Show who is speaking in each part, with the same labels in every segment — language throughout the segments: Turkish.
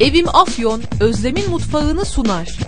Speaker 1: Evim Afyon, Özlem'in mutfağını sunar.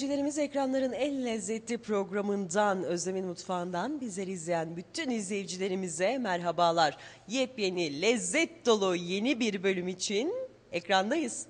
Speaker 2: İzleyicilerimiz ekranların en lezzetli programından Özlem'in Mutfağı'ndan bizleri izleyen bütün izleyicilerimize merhabalar. Yepyeni lezzet dolu yeni bir bölüm için ekrandayız.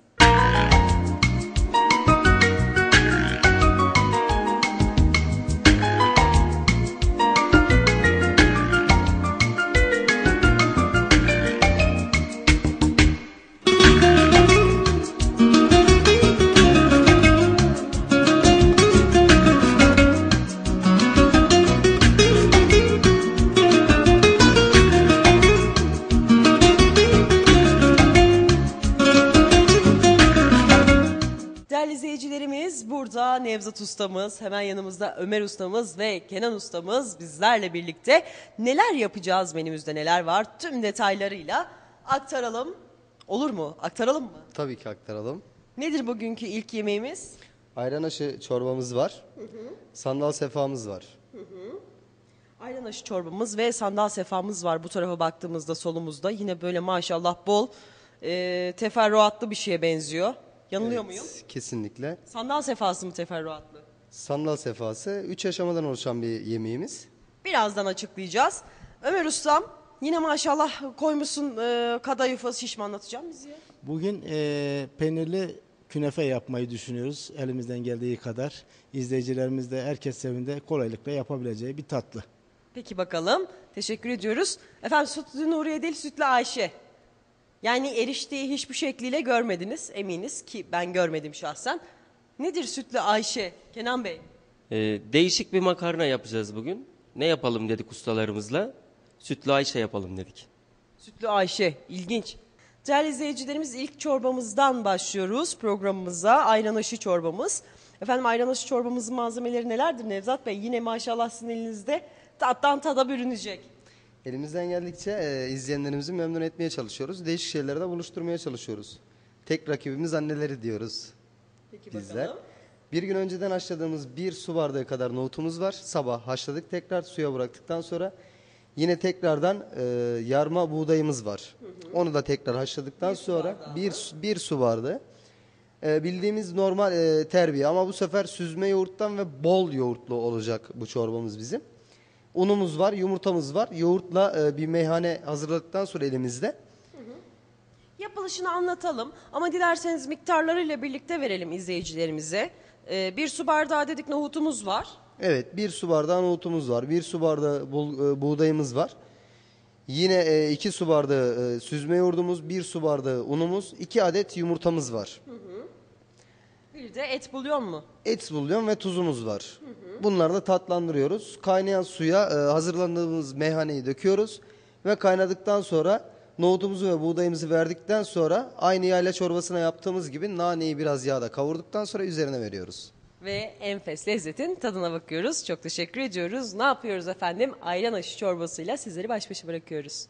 Speaker 2: Nevzat ustamız, hemen yanımızda Ömer ustamız ve Kenan ustamız bizlerle birlikte neler yapacağız menümüzde neler var tüm detaylarıyla aktaralım. Olur mu? Aktaralım mı?
Speaker 3: Tabii ki aktaralım.
Speaker 2: Nedir bugünkü ilk yemeğimiz?
Speaker 3: Ayran aşı çorbamız var. Sandal sefamız var.
Speaker 2: Ayran aşı çorbamız ve sandal sefamız var bu tarafa baktığımızda solumuzda. Yine böyle maşallah bol e, teferruatlı bir şeye benziyor. Yanılıyor muyum?
Speaker 3: Kesinlikle.
Speaker 2: Sandal sefası mı teferruatlı?
Speaker 3: Sandal sefası 3 aşamadan oluşan bir yemeğimiz.
Speaker 2: Birazdan açıklayacağız. Ömer Ustam yine maşallah koymuşsun e, kadayıfı şiş mi anlatacağım bize?
Speaker 4: Bugün eee, peynirli künefe yapmayı düşünüyoruz elimizden geldiği kadar. İzleyicilerimiz de herkes evinde kolaylıkla yapabileceği bir tatlı.
Speaker 2: Peki bakalım. Teşekkür ediyoruz. Efendim Sütlü Nuriye değil Sütlü Ayşe. Yani erişteyi hiçbir şekliyle görmediniz eminiz ki ben görmedim şahsen. Nedir Sütlü Ayşe Kenan Bey?
Speaker 5: Ee, değişik bir makarna yapacağız bugün. Ne yapalım dedik ustalarımızla? Sütlü Ayşe yapalım dedik.
Speaker 2: Sütlü Ayşe ilginç. Değerli izleyicilerimiz ilk çorbamızdan başlıyoruz programımıza. Ayran aşı çorbamız. Efendim ayran aşı çorbamızın malzemeleri nelerdir Nevzat Bey? Yine maşallah sizin elinizde tattan tada bürünecek.
Speaker 3: Elimizden geldikçe e, izleyenlerimizi memnun etmeye çalışıyoruz. Değişik şeyleri de buluşturmaya çalışıyoruz. Tek rakibimiz anneleri diyoruz
Speaker 2: Peki
Speaker 3: bizler.
Speaker 2: bakalım.
Speaker 3: Bir gün önceden haşladığımız bir su bardağı kadar nohutumuz var. Sabah haşladık tekrar suya bıraktıktan sonra yine tekrardan e, yarma buğdayımız var. Onu da tekrar haşladıktan sonra bir, su- bir su bardağı. E, bildiğimiz normal e, terbiye ama bu sefer süzme yoğurttan ve bol yoğurtlu olacak bu çorbamız bizim. Unumuz var, yumurtamız var. Yoğurtla e, bir meyhane hazırladıktan sonra elimizde.
Speaker 2: Yapılışını anlatalım ama dilerseniz miktarlarıyla birlikte verelim izleyicilerimize. Ee, bir su bardağı dedik nohutumuz var.
Speaker 3: Evet, bir su bardağı nohutumuz var, bir su bardağı bul- e, buğdayımız var. Yine e, iki su bardağı e, süzme yoğurdumuz, bir su bardağı unumuz, iki adet yumurtamız var.
Speaker 2: Bir de et bulyon mu?
Speaker 3: Et bulyon ve tuzumuz var. Bunları da tatlandırıyoruz. Kaynayan suya e, hazırlandığımız meyhaneyi döküyoruz ve kaynadıktan sonra nohutumuzu ve buğdayımızı verdikten sonra aynı yayla çorbasına yaptığımız gibi naneyi biraz yağda kavurduktan sonra üzerine veriyoruz.
Speaker 2: Ve enfes lezzetin tadına bakıyoruz. Çok teşekkür ediyoruz. Ne yapıyoruz efendim? Ayran aşı çorbasıyla sizleri baş başa bırakıyoruz.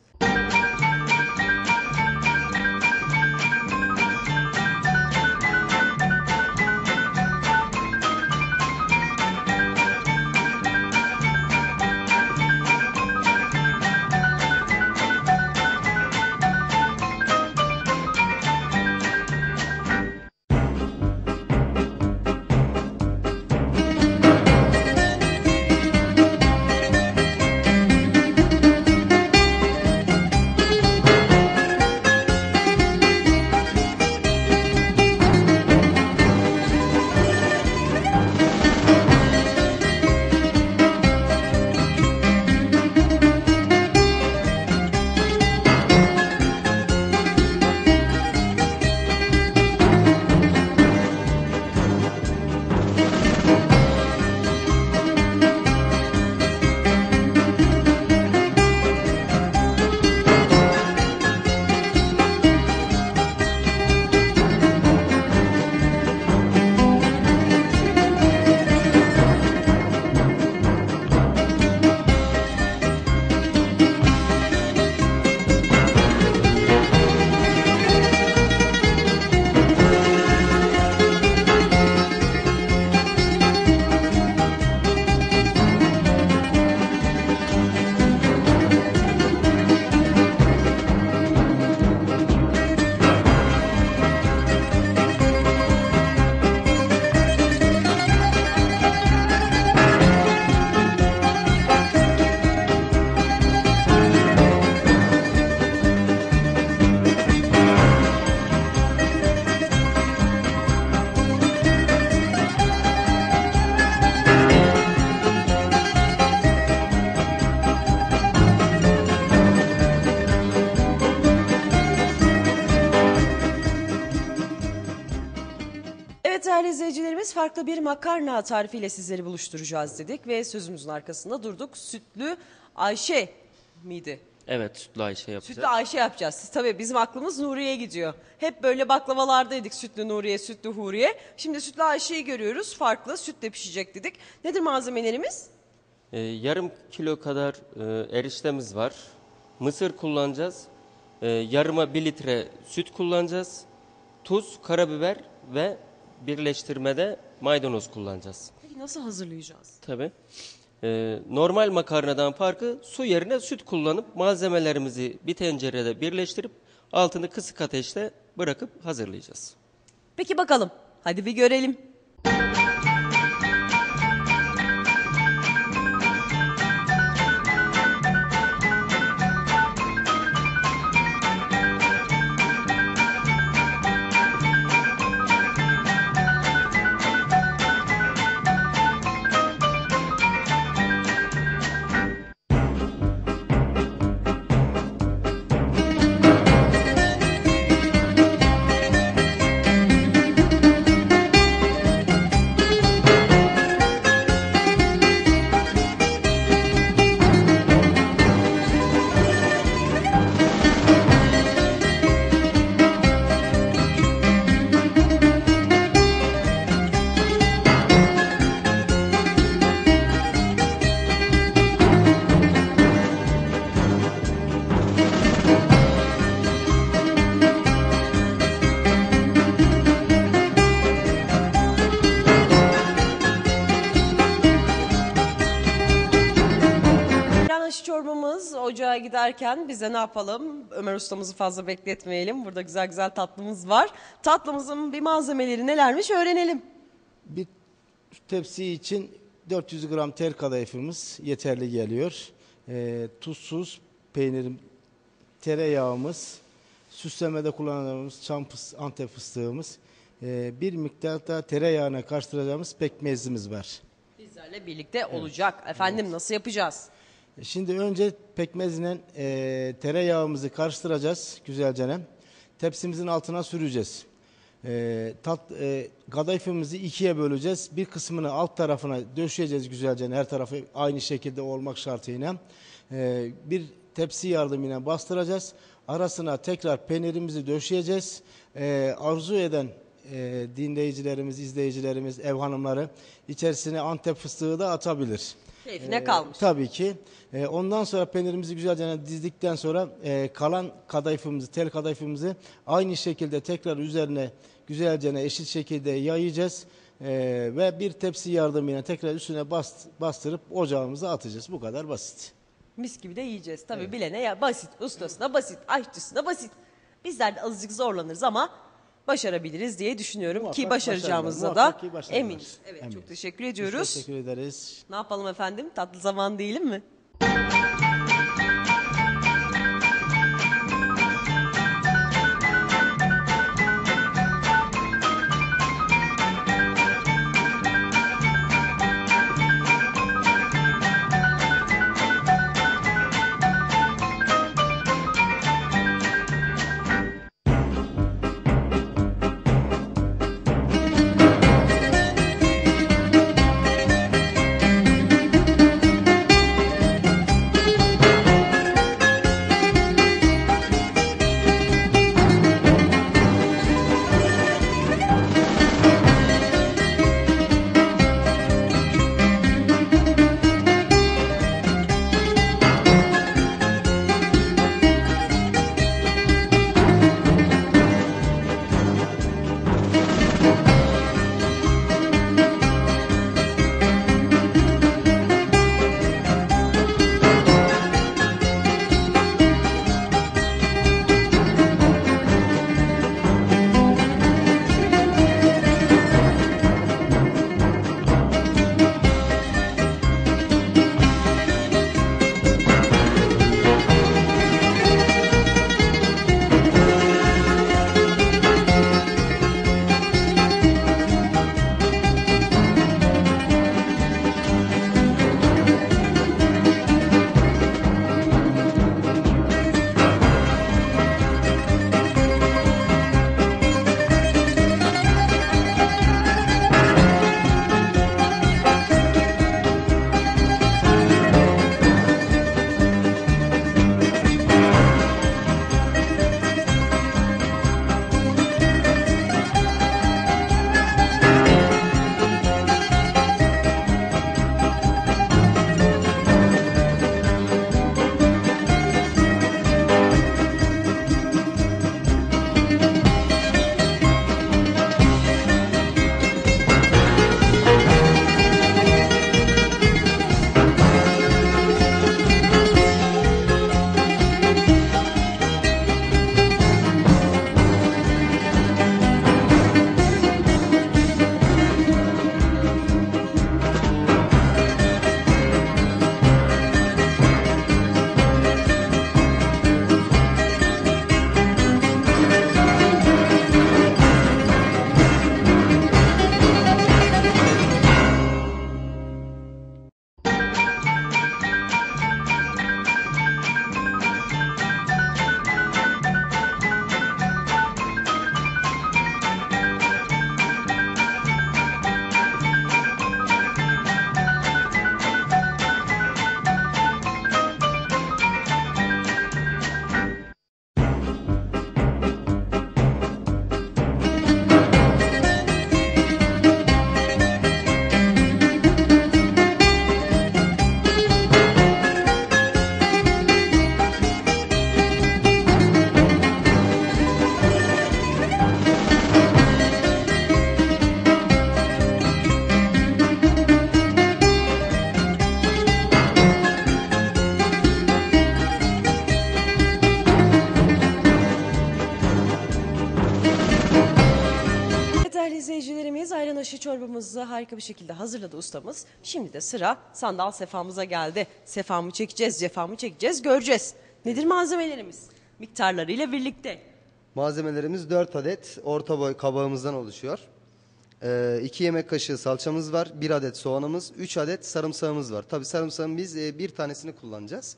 Speaker 2: Farklı bir makarna tarifiyle sizleri buluşturacağız dedik ve sözümüzün arkasında durduk. Sütlü Ayşe miydi?
Speaker 5: Evet sütlü Ayşe yapacağız.
Speaker 2: Sütlü Ayşe yapacağız. Siz tabii bizim aklımız Nuriye'ye gidiyor. Hep böyle baklavalardaydık sütlü Nuriye, sütlü Huriye. Şimdi sütlü Ayşe'yi görüyoruz. Farklı sütle pişecek dedik. Nedir malzemelerimiz?
Speaker 5: Ee, yarım kilo kadar e, eriştemiz var. Mısır kullanacağız. Ee, yarıma bir litre süt kullanacağız. Tuz, karabiber ve birleştirmede maydanoz kullanacağız.
Speaker 2: Peki nasıl hazırlayacağız?
Speaker 5: Tabii. Ee, normal makarnadan farkı su yerine süt kullanıp malzemelerimizi bir tencerede birleştirip altını kısık ateşte bırakıp hazırlayacağız.
Speaker 2: Peki bakalım. Hadi bir görelim. Giderken bize ne yapalım? Ömer ustamızı fazla bekletmeyelim. Burada güzel güzel tatlımız var. Tatlımızın bir malzemeleri nelermiş öğrenelim.
Speaker 4: Bir tepsi için 400 gram tel kadayıfımız yeterli geliyor. Ee, tuzsuz peynirim, tereyağımız, süslemede kullandığımız çam fıs- antep fıstığımız, ee, bir miktar da tereyağına karıştıracağımız pekmezimiz var.
Speaker 2: Bizlerle birlikte olacak. Efendim nasıl yapacağız?
Speaker 4: Şimdi önce pekmezle e, tereyağımızı karıştıracağız güzelce. Tepsimizin altına süreceğiz. E, tat, e, kadayıfımızı ikiye böleceğiz. Bir kısmını alt tarafına döşeyeceğiz güzelce. Her tarafı aynı şekilde olmak şartıyla. E, bir tepsi yardımıyla bastıracağız. Arasına tekrar peynirimizi döşeyeceğiz. E, arzu eden e, dinleyicilerimiz, izleyicilerimiz, ev hanımları içerisine antep fıstığı da atabilir.
Speaker 2: Keyfine kalmış.
Speaker 4: Tabii ki. Ee, ondan sonra peynirimizi güzelce dizdikten sonra e, kalan kadayıfımızı, tel kadayıfımızı aynı şekilde tekrar üzerine güzelce eşit şekilde yayacağız. Ee, ve bir tepsi yardımıyla tekrar üstüne bast, bastırıp ocağımıza atacağız. Bu kadar basit.
Speaker 2: Mis gibi de yiyeceğiz. Tabii bilene ya basit, ustasına basit, aşçısına basit. Bizler de azıcık zorlanırız ama başarabiliriz diye düşünüyorum ki
Speaker 4: Muhakkak
Speaker 2: başaracağımıza
Speaker 4: başarırlar,
Speaker 2: da
Speaker 4: muhakkak ki
Speaker 2: eminiz. Evet,
Speaker 4: Eminiz.
Speaker 2: çok teşekkür ediyoruz.
Speaker 4: Teşekkür ederiz.
Speaker 2: Ne yapalım efendim? Tatlı zaman değilim mi? Harika bir şekilde hazırladı ustamız. Şimdi de sıra sandal sefamıza geldi. Sefamı çekeceğiz, cefamı çekeceğiz, göreceğiz. Nedir malzemelerimiz? Miktarlarıyla birlikte.
Speaker 3: Malzemelerimiz 4 adet orta boy kabağımızdan oluşuyor. 2 yemek kaşığı salçamız var, 1 adet soğanımız, 3 adet sarımsağımız var. Tabi sarımsağın biz e, bir tanesini kullanacağız.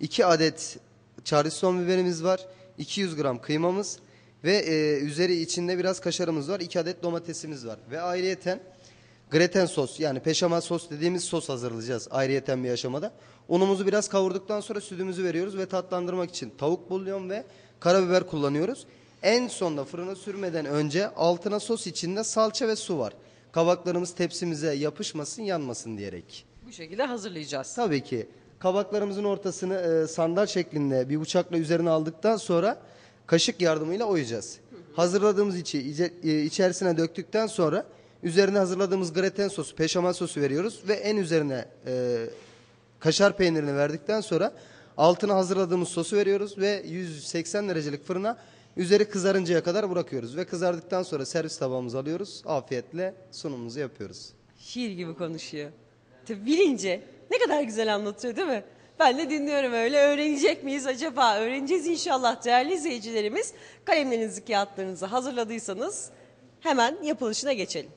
Speaker 3: 2 adet charleston biberimiz var, 200 gram kıymamız ve e, üzeri içinde biraz kaşarımız var, 2 adet domatesimiz var. Ve ayrıyeten Greten sos yani peşamal sos dediğimiz sos hazırlayacağız ayrıyeten bir aşamada. Unumuzu biraz kavurduktan sonra sütümüzü veriyoruz ve tatlandırmak için tavuk bulyon ve karabiber kullanıyoruz. En sonda fırına sürmeden önce altına sos içinde salça ve su var. Kabaklarımız tepsimize yapışmasın yanmasın diyerek.
Speaker 2: Bu şekilde hazırlayacağız.
Speaker 3: Tabii ki kabaklarımızın ortasını e, sandal şeklinde bir bıçakla üzerine aldıktan sonra kaşık yardımıyla oyacağız. Hazırladığımız içi e, içerisine döktükten sonra üzerine hazırladığımız graten sosu, peşamal sosu veriyoruz ve en üzerine e, kaşar peynirini verdikten sonra altına hazırladığımız sosu veriyoruz ve 180 derecelik fırına üzeri kızarıncaya kadar bırakıyoruz ve kızardıktan sonra servis tabağımıza alıyoruz. Afiyetle sunumumuzu yapıyoruz.
Speaker 2: Şiir gibi konuşuyor. Tabii bilince ne kadar güzel anlatıyor değil mi? Ben de dinliyorum öyle. Öğrenecek miyiz acaba? Öğreneceğiz inşallah değerli izleyicilerimiz. Kalemlerinizi, kağıtlarınızı hazırladıysanız hemen yapılışına geçelim.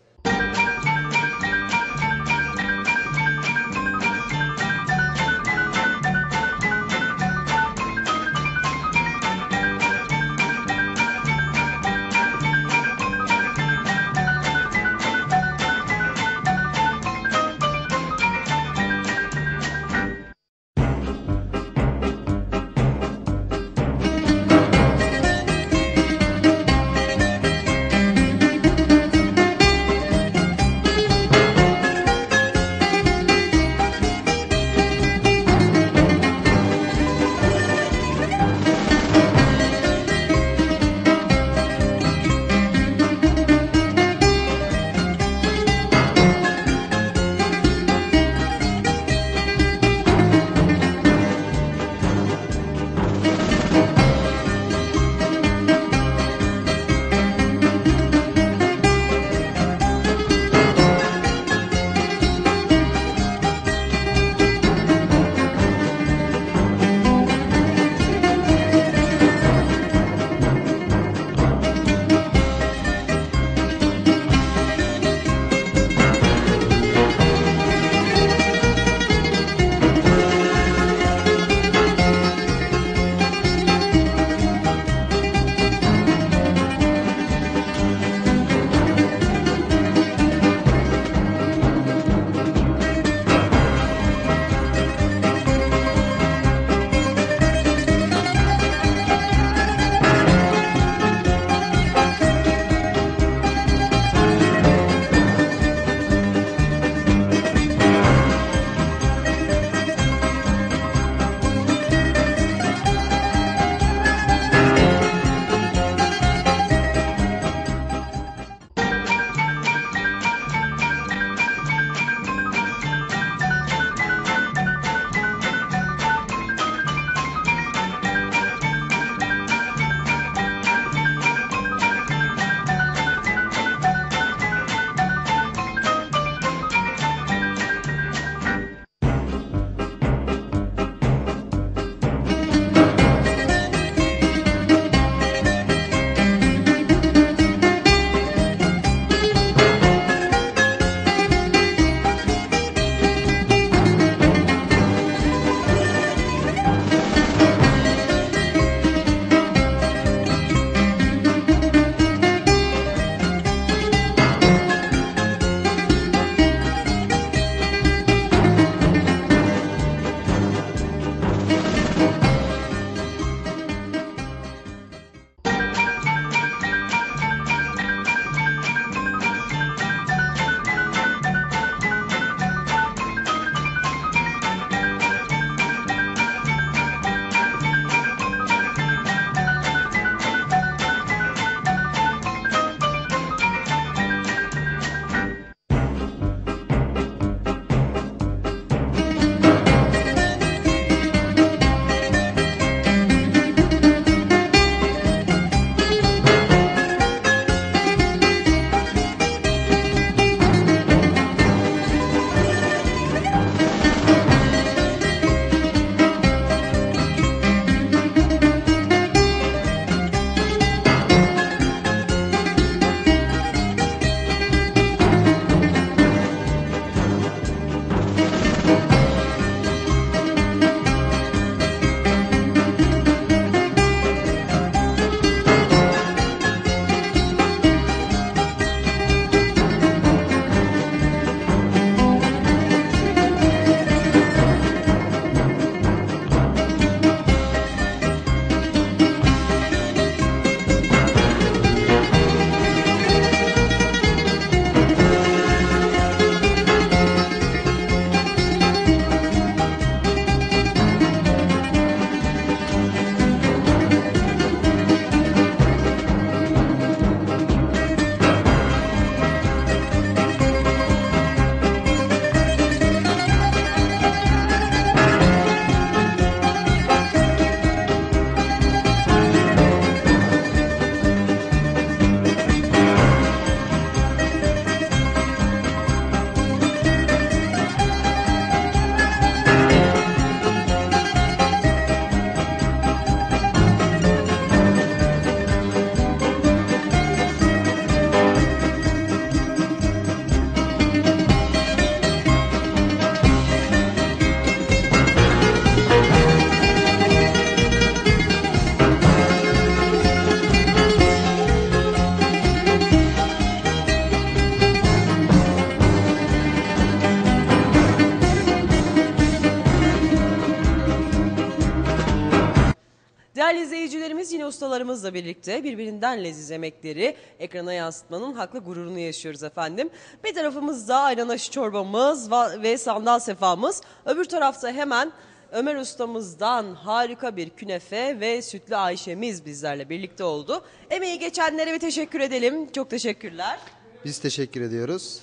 Speaker 2: Ustalarımızla birlikte birbirinden leziz yemekleri ekrana yansıtmanın haklı gururunu yaşıyoruz efendim. Bir tarafımızda ayran aşı çorbamız ve sandal sefamız. Öbür tarafta hemen Ömer ustamızdan harika bir künefe ve sütlü Ayşe'miz bizlerle birlikte oldu. Emeği geçenlere bir teşekkür edelim. Çok teşekkürler.
Speaker 3: Biz teşekkür ediyoruz.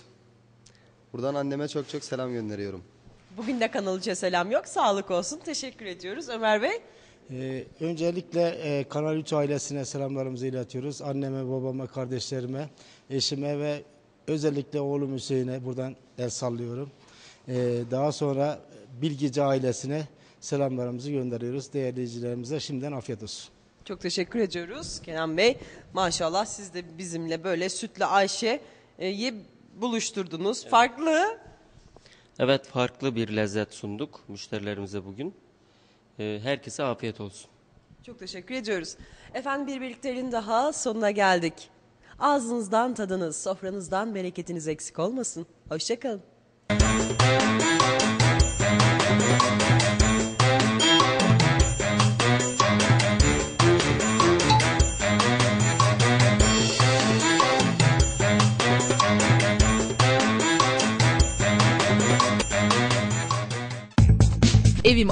Speaker 3: Buradan anneme çok çok selam gönderiyorum.
Speaker 2: Bugün de kanalıca selam yok. Sağlık olsun. Teşekkür ediyoruz Ömer Bey.
Speaker 4: Ee, öncelikle e, Kanal 3 ailesine selamlarımızı iletiyoruz. Anneme, babama, kardeşlerime, eşime ve özellikle oğlum Hüseyin'e buradan el sallıyorum. Ee, daha sonra Bilgici ailesine selamlarımızı gönderiyoruz. Değerli izleyicilerimize şimdiden afiyet olsun.
Speaker 2: Çok teşekkür ediyoruz Kenan Bey. Maşallah siz de bizimle böyle sütlü Ayşe'yi buluşturdunuz. Farklı.
Speaker 5: Evet farklı bir lezzet sunduk müşterilerimize bugün. Ee, herkese afiyet olsun.
Speaker 2: Çok teşekkür ediyoruz. Efendim bir birlikteliğin daha sonuna geldik. Ağzınızdan tadınız, sofranızdan bereketiniz eksik olmasın. Hoşçakalın.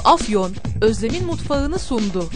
Speaker 1: Afyon, Özlem'in mutfağını sundu.